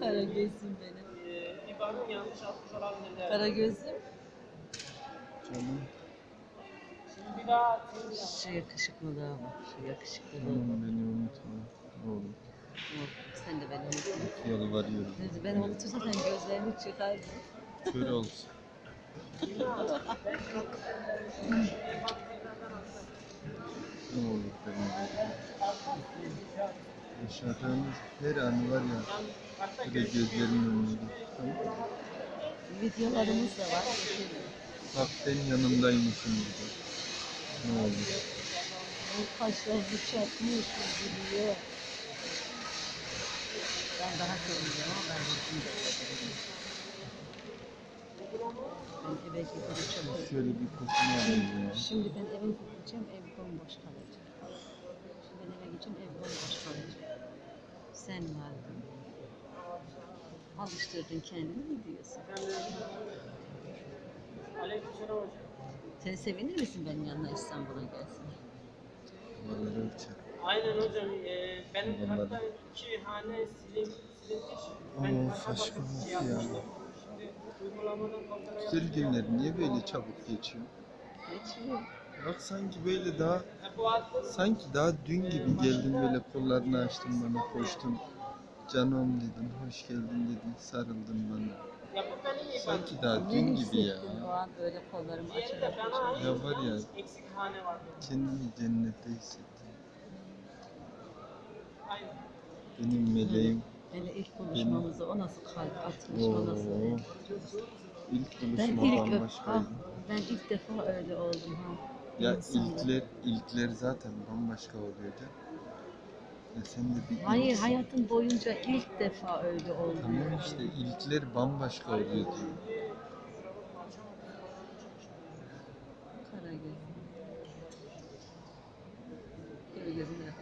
Kara gözüm benim. Ee, İBAN'ın yanlış atmış olabilirler. Kara gözüm. Canım. Şimdi bir daha atayım ya. Şu yakışıklılığa bak. Şu yakışıklılığa Canım bak. beni unutma. Olur. Yok, Sen de beni unutma. Yalvarıyorum. Neyse beni unutursan sen gözlerini çıkardın. Kör olsun. Ne olur benim. Yaşadığımız her an var ya. Böyle gözlerimin önünde. Tamam. Videolarımız da var. Bak ben yanındaymışım gibi. Ne olur. O kaşlarını çatmışız gidiyor. Ben daha sevmiyorum ama ben uzun da severim. Ben eve gideceğim. Şöyle bir kokunu alayım ya. Şimdi ben eve gideceğim, ev bomboş kalacak. Şimdi ben eve gideceğim, ev bomboş kalacak. Sen vardın. Alıştırdın kendini mi diyorsun? Aleykümselam hocam. Sen sevinir misin benim yanına İstanbul'a gelsin? Havaları uçar. Aynen hocam. Ee, benim hatta iki hane silim, silinmiş. Of, Ben aşkım basit of ya. yapmıştım. Şimdi uygulamadan kontrol Güzel günler niye böyle çabuk geçiyor? Geçiyor. Bak sanki böyle daha sanki daha dün gibi geldin böyle kollarını açtın bana koştun. Canım dedin, hoş geldin dedin, sarıldın bana. Sanki daha dün gibi ya. o an öyle kollarımı açarak? Ya var ya. Kendimi cennette hissettim. Benim meleğim. Hele ilk buluşmamızda o nasıl kalp atmış, o nasıl. İlk Ben buluşma ilk, ah, bambaşkaydı. ben ilk defa öyle oldum ha. Ya ilkler, ilkler zaten bambaşka oluyordu. Ya sen de bir Hayır ilksin. hayatım boyunca ilk defa öyle oldum. Tamam işte ilkler bambaşka oluyordu. Kara gözüm. Kara gözüm ne?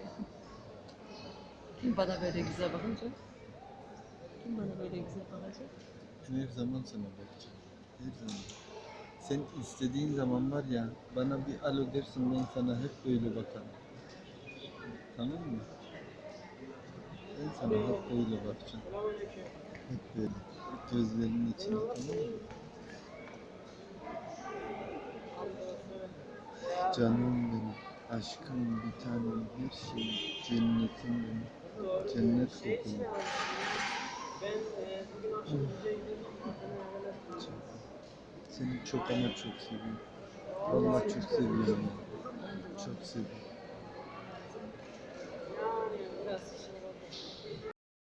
Kim bana böyle güzel bakınca? Kim bana böyle güzel bakacak? Ben her zaman sana bakacağım. Her zaman. Sen istediğin zaman var ya bana bir alo dersin ben sana hep böyle bakarım. Tamam mı? Ben sana hep böyle bakacağım. Hep böyle. Gözlerinin içine tamam mı? Canım benim, aşkım bir tanem, her şey, cennetim benim. Cennet Şey Seni çok ama çok seviyorum. Vallahi çok seviyorum. Çok seviyorum. Yani biraz